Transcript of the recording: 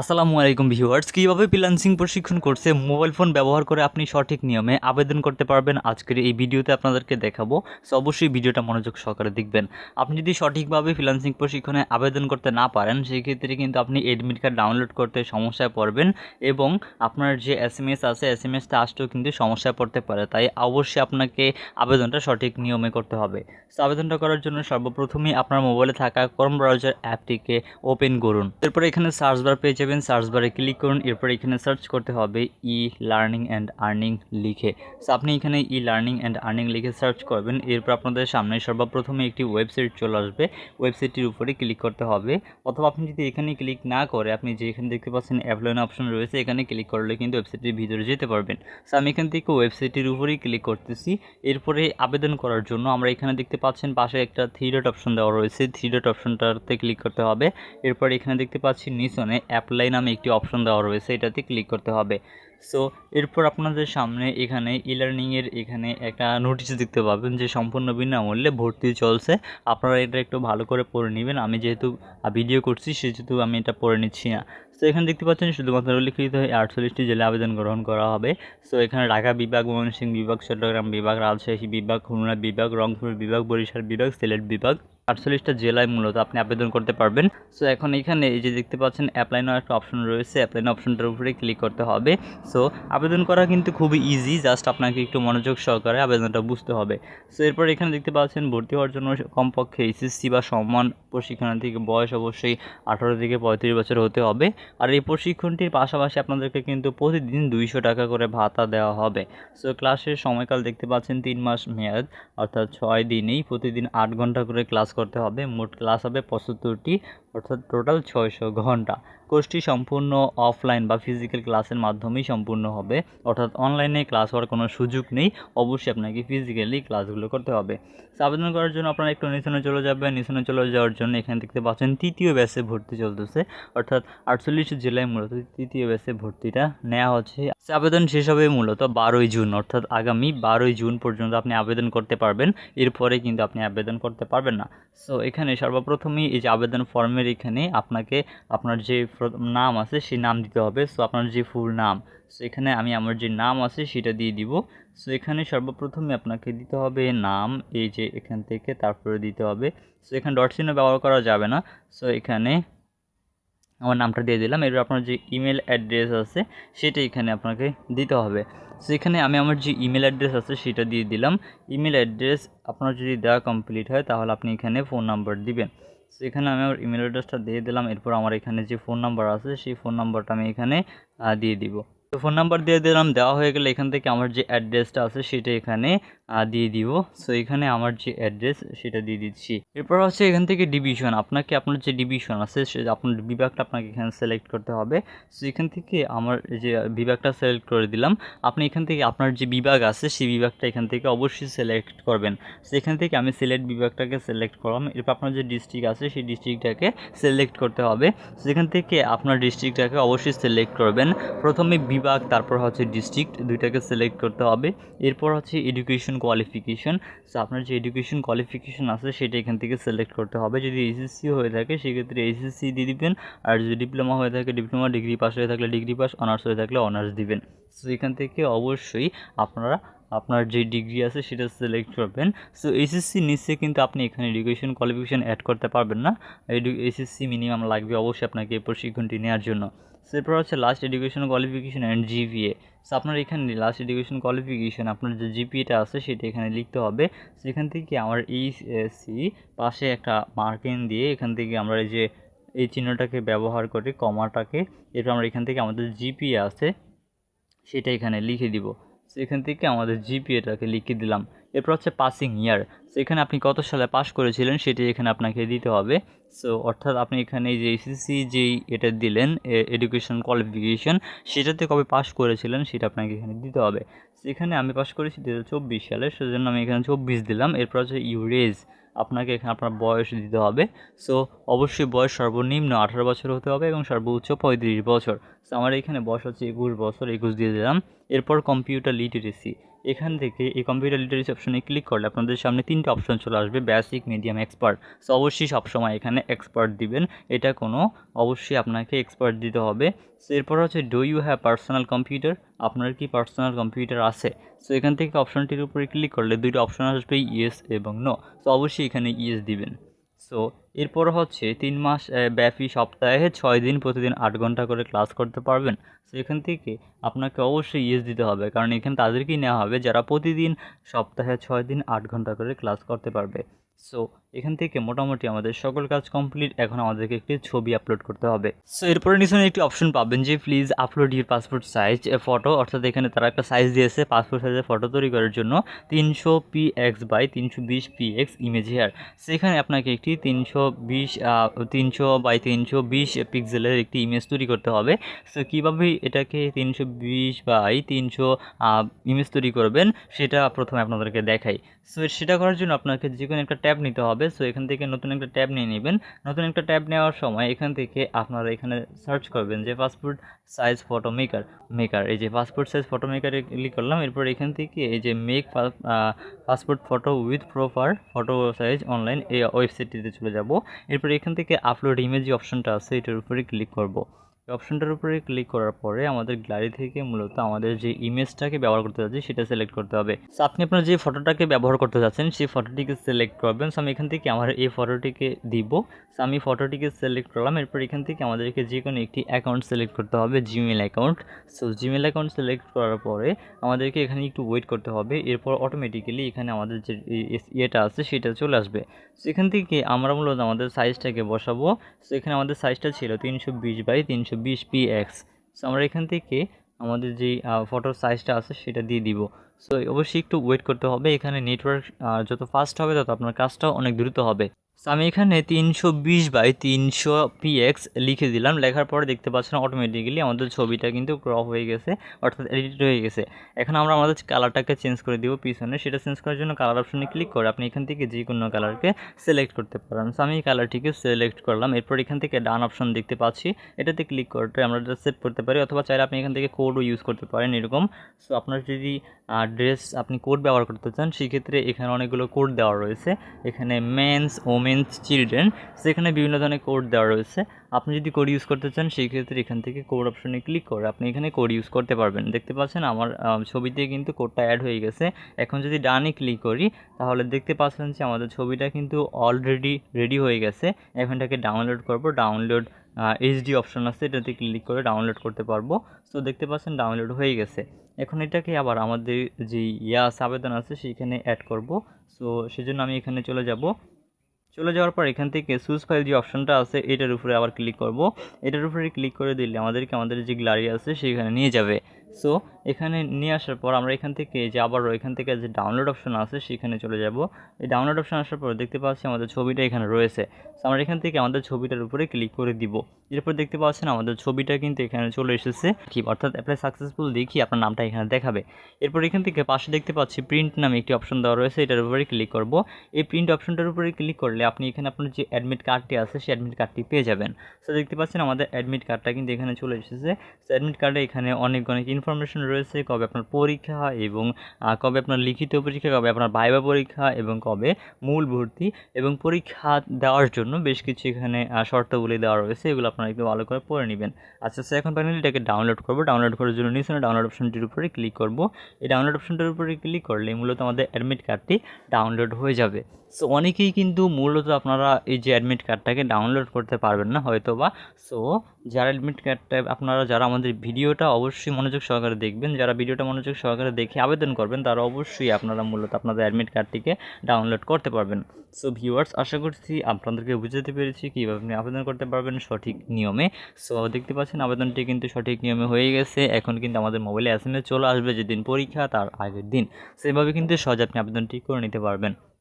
আসসালামু আলাইকুম ভিউয়ার্স। কীভাবে ফ্রিল্যান্সিং প্রশিক্ষণ কোর্সে মোবাইল ফোন ব্যবহার করে আপনি সঠিক নিয়মে আবেদন করতে পারবেন, আজকের এই ভিডিওতে আপনাদেরকে দেখাবো। সো অবশ্যই ভিডিওটা মনোযোগ সহকারে দেখবেন। আপনি যদি সঠিকভাবে ফ্রিল্যান্সিং প্রশিক্ষণে আবেদন করতে না পারেন সেই ক্ষেত্রে কিন্তু আপনি এডমিট কার্ড ডাউনলোড করতে সমস্যায় পড়বেন এবং আপনার যে এস এম এস আছে এস এম এসটা আসতেও কিন্তু সমস্যায় পড়তে পারে। তাই অবশ্যই আপনাকে আবেদনটা সঠিক নিয়মে করতে হবে। সো আবেদনটা করার জন্য সর্বপ্রথমেই আপনার মোবাইলে থাকা ক্রোম ব্রাউজার অ্যাপটিকে ওপেন করুন। এরপরে এখানে সার্চ বার পেয়ে যাবেন সার্চ বারে ক্লিক করুন, এরপর এখানে সার্চ করতে হবে ই লার্নিং অ্যান্ড আর্নিং লিখে। সো আপনি এখানে ই লার্নিং অ্যান্ড আর্নিং লিখে সার্চ করবেন, এরপর আপনাদের সামনে সর্বপ্রথমে একটি ওয়েবসাইট চলে আসবে। ওয়েবসাইটটির উপরে ক্লিক করতে হবে। অথবা আপনি যদি এখানে ক্লিক না করে, আপনি যে এখানে দেখতে পাচ্ছেন অ্যাপ্লাইন অপশন রয়েছে, এখানে ক্লিক করলে কিন্তু ওয়েবসাইটটির ভিতরে যেতে পারবেন। সো আমি এখান থেকে ওয়েবসাইটের উপরেই ক্লিক করতেছি। এরপরে আবেদন করার জন্য আমরা এখানে দেখতে পাচ্ছেন, পাশে একটা থ্রি ডট অপশন দেওয়া রয়েছে। থ্রি ডট অপশনটাতে ক্লিক করতে হবে। এরপর এখানে দেখতে পাচ্ছি নিচনে অ্যাপ্লাই নামে একটি অপশন দেওয়া রয়েছে, এটাতে ক্লিক করতে হবে। সো এরপর আপনাদের সামনে এখানে ই লার্নিংয়ের এখানে একটা নোটিশ দেখতে পাবেন যে সম্পূর্ণ বিনামূল্যে ভর্তি চলছে। আপনারা এটা একটু ভালো করে পড়ে নেবেন। আমি যেহেতু ভিডিও করছি, সেহেতু আমি এটা পড়ে নিচ্ছি না। সো এখানে দেখতে পাচ্ছেন শুধুমাত্র উল্লিখিত হয়ে আটচল্লিশটি জেলা আবেদন গ্রহণ করা হবে। সো এখানে ঢাকা বিভাগ, ময়মনসিংহ বিভাগ, চট্টগ্রাম বিভাগ, রাজশাহী বিভাগ, খুলনা বিভাগ, রংপুর বিভাগ, বরিশাল বিভাগ, সিলেট বিভাগ আটচল্লিশটা জেলায় মূলত আপনি আবেদন করতে পারবেন। সো এখন এখানে এই যে দেখতে পাচ্ছেন অ্যাপ্লাই একটা অপশন রয়েছে। অ্যাপ্লাই অপশনটার উপরে ক্লিক করতে হবে। সো আবেদন করা কিন্তু খুবই ইজি জাস্ট আপনাকে একটু মনোযোগ সহকারে আবেদনটা বুঝতে হবে। সো এরপর এখানে দেখতে পাচ্ছেন ভর্তি হওয়ার জন্য কমপক্ষে এইচএসসি বা সম্মান প্রশিক্ষণ থেকে বয়স অবশ্যই আঠারো থেকে পঁয়ত্রিশ বছর হতে হবে। আর এই প্রশিক্ষণটির পাশাপাশি আপনাদেরকে কিন্তু প্রতিদিন দুইশো টাকা করে ভাতা দেওয়া হবে। সো ক্লাসের সময়কাল দেখতে পাচ্ছেন তিন মাস মেয়াদ, অর্থাৎ ছয় দিনেই প্রতিদিন আট ঘণ্টা করে ক্লাস করতে হবে। মোট ক্লাস হবে পঁচাত্তরটি, অর্থাৎ টোটাল ছয়শো ঘণ্টা। কোর্সটি সম্পূর্ণ অফলাইন বা ফিজিক্যাল ক্লাসের মাধ্যমেই সম্পূর্ণ হবে। অর্থাৎ অনলাইনে ক্লাস হওয়ার কোনো সুযোগ নেই। অবশ্যই আপনাকে ফিজিক্যালি ক্লাসগুলো করতে হবে। আবেদন করার জন্য আপনারা একটু নিচনে চলে যাবেন। নিচনে চলে যাওয়ার জন্য এখানে দেখতে পাচ্ছেন তৃতীয় ব্যাচে ভর্তি চলতেছে। অর্থাৎ আটচল্লিশ জেলায় মূলত তৃতীয় ব্যাচে ভর্তিটা নেওয়া হচ্ছে। আবেদন শেষ হবে মূলত বারোই জুন, অর্থাৎ আগামী বারোই জুন পর্যন্ত আপনি আবেদন করতে পারবেন। এরপরে কিন্তু আপনি আবেদন করতে পারবেন না। সো এখানে সর্বপ্রথমেই এই যে আবেদন ফর্মের এখানে আপনাকে আপনার যে নাম আছে, সেই নাম দিতে হবে। সো আপনার যে ফুল নাম সো এখানে আমি আমার যে নাম আছে, সেটা দিয়ে দিব। সো এখানে সর্বপ্রথমে আপনাকে দিতে হবে নাম, এই যে এখান থেকে তারপরে দিতে হবে। সো এখানে ডট ব্যবহার করা যাবে না। সো এখানে আমার নামটা দিয়ে দিলাম। এরপর আপনার যে ইমেল অ্যাড্রেস আছে, সেটা এখানে আপনাকে দিতে হবে। সো এখানে আমি আমার যে ইমেল অ্যাড্রেস আছে, সেটা দিয়ে দিলাম। ইমেল অ্যাড্রেস আপনার যদি দেওয়া কমপ্লিট হয়, তাহলে আপনি এখানে ফোন নাম্বার দিবেন। সো এখানে আমি আমার ইমেল অ্যাড্রেসটা দিয়ে দিলাম। এরপর আমার এখানে যে ফোন নাম্বার আছে, সেই ফোন নাম্বারটা আমি এখানে দিয়ে দিব। তো ফোন নাম্বার দিয়ে দিলাম। দেওয়া হয়ে গেলে এখান থেকে আমার যে অ্যাড্রেসটা আছে, সেটা এখানে দিয়ে দিব। সো এখানে আমার যে অ্যাড্রেস সেটা দিয়ে দিচ্ছি। এরপর হচ্ছে এখান থেকে ডিভিশন আপনাকে আপনার যে ডিভিশন আছে, সে আপনার বিভাগটা আপনাকে এখানে সিলেক্ট করতে হবে। সো এখান থেকে আমার যে বিভাগটা সিলেক্ট করে দিলাম, আপনি এখান থেকে আপনার যে বিভাগ আছে, সেই বিভাগটা এখান থেকে অবশ্যই সিলেক্ট করবেন। সো এখান থেকে আমি সিলেক্ট বিভাগটাকে সিলেক্ট করলাম। এরপর আপনার যে ডিস্ট্রিক্ট আছে, সেই ডিস্ট্রিক্টটাকে সিলেক্ট করতে হবে। সেখান থেকে আপনার ডিস্ট্রিক্টটাকে অবশ্যই সিলেক্ট করবেন। প্রথমে বিভাগ, তারপর হচ্ছে ডিস্ট্রিক্ট দুইটাকে সিলেক্ট করতে হবে। এরপর হচ্ছে এডুকেশন কোয়ালিফিকেশন সো আপনার যে এডুকেশন কোয়ালিফিকেশন আছে, সেটা এখান থেকে সিলেক্ট করতে হবে। যদি এইচএসসি হয়ে থাকে, সেক্ষেত্রে এইচএসসি দিয়ে দিবেন। আর যদি ডিপ্লোমা হয়ে থাকে ডিপ্লোমা ডিগ্রি পাস হয়ে থাকলে ডিগ্রি পাস অনার্স হয়ে থাকলে অনার্স দিবেন। সো এখান থেকে অবশ্যই আপনারা, আপনার যে ডিগ্রি আছে, সেটা সিলেক্ট করবেন। সো এসএসসি নিচে কিন্তু আপনি এখানে এডুকেশন কোয়ালিফিকেশান অ্যাড করতে পারবেন না। এডু এইচএসসি মিনিমাম লাগবে অবশ্যই আপনাকে এই প্রশিক্ষণটি নেওয়ার জন্য। এরপর হচ্ছে last education qualification and GPA so আপনার এখানে লাস্ট এডুকেশন কোয়ালিফিকেশান আপনার যে জিপিএটা আছে, সেটা এখানে লিখতে হবে। সেখান থেকে আমার এইচএসসি পাশে একটা মার্কিং দিয়ে এখান থেকে আমরা এই যে, এই চিহ্নটাকে ব্যবহার করে কমাটাকে, এরপর আমরা এখান থেকে আমাদের জিপিএ আছে, সেটা এখানে লিখে দিব। সেখান থেকে আমাদের জিপিএটাকে লিখে দিলাম। এরপর হচ্ছে পাসিং ইয়ার সো এখানে আপনি কত সালে পাস করেছিলেন সেটি এখানে আপনাকে দিতে হবে। সো অর্থাৎ আপনি এখানে যে এসএসসি যেই এটা দিলেন এডুকেশন কোয়ালিফিকেশন সেটাতে কবে পাস করেছিলেন সেটা আপনাকে এখানে দিতে হবে। সেখানে আমি পাস করেছি দু চব্বিশ সালে, সেজন্য আমি এখানে চব্বিশ দিলাম। এরপর হচ্ছে ইউরেজ আপনাকে এখানে আপনার বয়স দিতে হবে। সো অবশ্যই বয়স সর্বনিম্ন আঠারো বছর হতে হবে এবং সর্বোচ্চ পঁয়ত্রিশ বছর। সো আমার এখানে বয়স হচ্ছে একুশ বছর, একুশ দিয়ে দিলাম। এরপর কম্পিউটার লিটারেসি এখান থেকে এই কম্পিউটার লিটারেসি অপশনে ক্লিক করলে আপনাদের সামনে তিনটে অপশন চলে আসবে বেসিক মিডিয়াম এক্সপার্ট সো অবশ্যই সবসময় এখানে এক্সপার্ট দিবেন। এটা কোনো, অবশ্যই আপনাকে এক্সপার্ট দিতে হবে। সো এরপর হচ্ছে do you have personal computer আপনার কি পার্সোনাল কম্পিউটার আছে? সো এখান থেকে অপশনটির উপরে ক্লিক করলে দুইটা অপশন আসবে ইয়েস এবং নো সো অবশ্যই এখানে ইয়েস দিবেন। সো এরপর হচ্ছে তিন মাস ব্যাপী সপ্তাহে ছয় দিন প্রতিদিন আট ঘণ্টা করে ক্লাস করতে পারবেন। সো এখান থেকে আপনাকে অবশ্যই ইয়েস দিতে হবে। কারণ এখানে তাদেরকেই নেওয়া হবে যারা প্রতিদিন সপ্তাহে ছয় দিন আট ঘণ্টা করে ক্লাস করতে পারবে। সো এখান থেকে মোটামুটি আমাদের সকল কাজ কমপ্লিট এখন আমাদেরকে একটি ছবি আপলোড করতে হবে। সো এরপরে নিচে একটি অপশন পাবেন যে please upload your passport size photo অর্থাৎ এখানে তারা একটা সাইজ দিয়েছে পাসপোর্ট সাইজের ফটো তৈরি করার জন্য। তিনশো পি এক্স বাই তিনশো বিশ পি এক্স ইমেজ হেয়ার সেখানে আপনাকে একটি তিনশো বিশ তিনশো বাই তিনশো বিশ পিক্সেলের একটি ইমেজ তৈরি করতে হবে। সো কীভাবে এটাকে তিনশো বিশ বাই তিনশো ইমেজ তৈরি করবেন, সেটা প্রথমে আপনাদেরকে দেখাই। সো সেটা করার জন্য আপনাকে যে কোনো একটা ট্যাব নিতে হবে। সো এখান থেকে নতুন একটা ট্যাব নিয়ে নেবেন। নতুন একটা ট্যাব নেওয়ার সময় এখান থেকে আপনারা এখানে সার্চ করবেন যে passport size photo maker maker এই যে পাসপোর্ট সাইজ ফটো মেকারে ক্লিক করলাম, এরপর এখান থেকে এই যে make passport photo with proper photo size online এই ওয়েবসাইটটিতে চলে যাব। এরপর এখান থেকে আপলোড ইমেজ অপশনটা আছে, এটার উপরে ক্লিক করব। এই অপশনটার উপরে ক্লিক করার পরে আমাদের গ্যালারি থেকে মূলত আমাদের যে ইমেজটাকে ব্যবহার করতে যাচ্ছি, সেটা সিলেক্ট করতে হবে। আপনি আপনার যে ফটোটাকে ব্যবহার করতে যাচ্ছেন, সেই ফটোটিকে সিলেক্ট করবেন। সো আমি এখান থেকে আমার এই ফটোটিকে দিব। সো আমি ফটোটিকে সিলেক্ট করলাম। এরপর এখান থেকে আমাদেরকে যে কোনো একটি অ্যাকাউন্ট সিলেক্ট করতে হবে Gmail account so Gmail account select করার পরে আমাদেরকে এখানে একটু ওয়েট করতে হবে। এরপর অটোমেটিক্যালি এখানে আমাদের যে ইয়েটা আছে, সেটা চলে আসবে। সো এখান থেকে আমরা মূলত আমাদের সাইজটাকে বসাবো। সো এখানে আমাদের সাইজটা ছিল তিনশো বিশ বাই তিনশো বিশ পি এক্স সো আমরা এখান থেকে আমাদের যেই ফটোর সাইজটা আছে সেটা দিয়ে দিব। সো অবশ্যই একটু ওয়েট করতে হবে। এখানে নেটওয়ার্ক যত ফাস্ট হবে তত আপনার কাজটাও অনেক দ্রুত হবে। আমি এখানে তিনশো বিশ বাই তিনশো পিএক্স লিখে দিলাম। লেখার পরে দেখতে পাচ্ছেন অটোমেটিক্যালি আমাদের ছবিটা কিন্তু ক্রপ হয়ে গেছে, অর্থাৎ এডিট হয়ে গেছে। এখন আমরা আমাদের কালারটাকে চেঞ্জ করে দিব পিছনে। সেটা চেঞ্জ করার জন্য কালার অপশনে ক্লিক করে আপনি এখান থেকে যে কোনো কালারকে সিলেক্ট করতে পারেন। সো আমি এই কালারটিকে সিলেক্ট করলাম। এরপর এখান থেকে ডান অপশন দেখতে পাচ্ছি। এটাতে ক্লিক করতে আমরা এটা সেভ করতে পারি, অথবা চাইলে আপনি এখান থেকে কোডও ইউজ করতে পারেন এরকম। সো আপনার যদি ড্রেস আপনি কোড ব্যবহার করতে চান, সেক্ষেত্রে এখানে অনেকগুলো কোড দেওয়া রয়েছে। এখানে মেন্স ওমেন্স চিলড্রেন সেখানে বিভিন্ন ধরনের কোড দেওয়া রয়েছে। আপনি যদি কোড ইউজ করতে চান, সেই ক্ষেত্রে এখান থেকে কোড অপশনে ক্লিক করে আপনি এখানে কোড ইউজ করতে পারবেন। দেখতে পাচ্ছেন আমার ছবিতে কিন্তু কোডটা অ্যাড হয়ে গেছে। এখন যদি ডানে ক্লিক করি, তাহলে দেখতে পাচ্ছেন যে আমাদের ছবিটা কিন্তু অলরেডি রেডি হয়ে গেছে। এখন এটাকে ডাউনলোড করব। ডাউনলোড এইচডি অপশন আছে, এটাতে ক্লিক করে ডাউনলোড করতে পারব। সো দেখতে পাচ্ছেন ডাউনলোড হয়ে গেছে। এখন এটাকে আবার আমাদের যে ইয়া আবেদন আছে, সেইখানে অ্যাড করব। সো সেজন্য আমি এখানে চলে যাব। চলে যাওয়ার পর এখান থেকে সুইচ ফাইল যে অপশনটা আছে, এটার উপরে আবার ক্লিক করব। এটার উপরে ক্লিক করে দিলে আমাদেরকে আমাদের যে গ্যালারি আছে, সেখানে নিয়ে যাবে। সো এখানে নিয়ে আসার পর আমরা এখান থেকে যে আবারও এখান থেকে যে ডাউনলোড অপশন আছে, সেখানে চলে যাব। এই ডাউনলোড অপশন আসার পর দেখতে পাচ্ছি আমাদের ছবিটা এখানে রয়েছে। সো আমরা এখান থেকে আমাদের ছবিটার উপরে ক্লিক করে দিব। এরপর দেখতে পাচ্ছেন আমাদের ছবিটা কিন্তু এখানে চলে এসেছে। কি অর্থাৎ অ্যাপ্লাই সাকসেসফুল দেখি আপনার নামটা এখানে দেখাবে। এরপর এখান থেকে পাশে দেখতে পাচ্ছি প্রিন্ট নামে একটি অপশন দেওয়া রয়েছে এটার উপরে ক্লিক করব। এই প্রিন্ট অপশনটার উপরে ক্লিক করলে আপনি এখানে আপনার যে অ্যাডমিট কার্ডটি আছে সেই অ্যাডমিট কার্ডটি পেয়ে যাবেন। সো দেখতে পাচ্ছেন আমাদের অ্যাডমিট কার্ডটা কিন্তু এখানে চলে এসেছে। সো অ্যাডমিট কার্ডে এখানে অনেক অনেক ইনফরমেশন রয়েছে কবে আপনার পরীক্ষা এবং কবে আপনার লিখিত পরীক্ষা কবে আপনার ভাইবা পরীক্ষা এবং কবে মূল ভর্তি এবং পরীক্ষা দেওয়ার জন্য বেশ কিছু এখানে আহ, শর্তাবলী দেওয়া রয়েছে। এগুলো আপনারা একটু ভালো করে পড়ে নেবেন। আচ্ছা সো এখন ফাইনালি এটাকে ডাউনলোড করব। ডাউনলোড করার জন্য নিচে ডাউনলোড অপশনটির উপরে ক্লিক করব। এই ডাউনলোড অপশনটার উপরে ক্লিক করলে মূলত আমাদের অ্যাডমিট কার্ডটি ডাউনলোড হয়ে যাবে। সো অনেকেই কিন্তু মূলত আপনারা এই যে অ্যাডমিট কার্ডটাকে ডাউনলোড করতে পারবেন না হয়তো বা সো যারা অ্যাডমিট কার্ডটা আপনারা যারা আমাদের ভিডিওটা অবশ্যই মনোযোগ সহকারে দেখবেন, যারা ভিডিওটা মনোযোগ সহকারে দেখে আবেদন করবেন, তারা অবশ্যই আপনারা মূলত আপনাদের অ্যাডমিট কার্ডটিকে ডাউনলোড করতে পারবেন। সো ভিউয়ার্স আশা করছি আপনাদেরকে বুঝাতে পেরেছি কীভাবে আপনি আবেদন করতে পারবেন সঠিক নিয়মে। সো দেখতে পাচ্ছেন, আবেদনটি কিন্তু সঠিক নিয়মে হয়ে গেছে। এখন কিন্তু আমাদের মোবাইলে এস চলে আসবে যেদিন পরীক্ষা, তার আগের দিন। সেভাবে কিন্তু সহজে আপনি আবেদনটি করে নিতে পারবেন।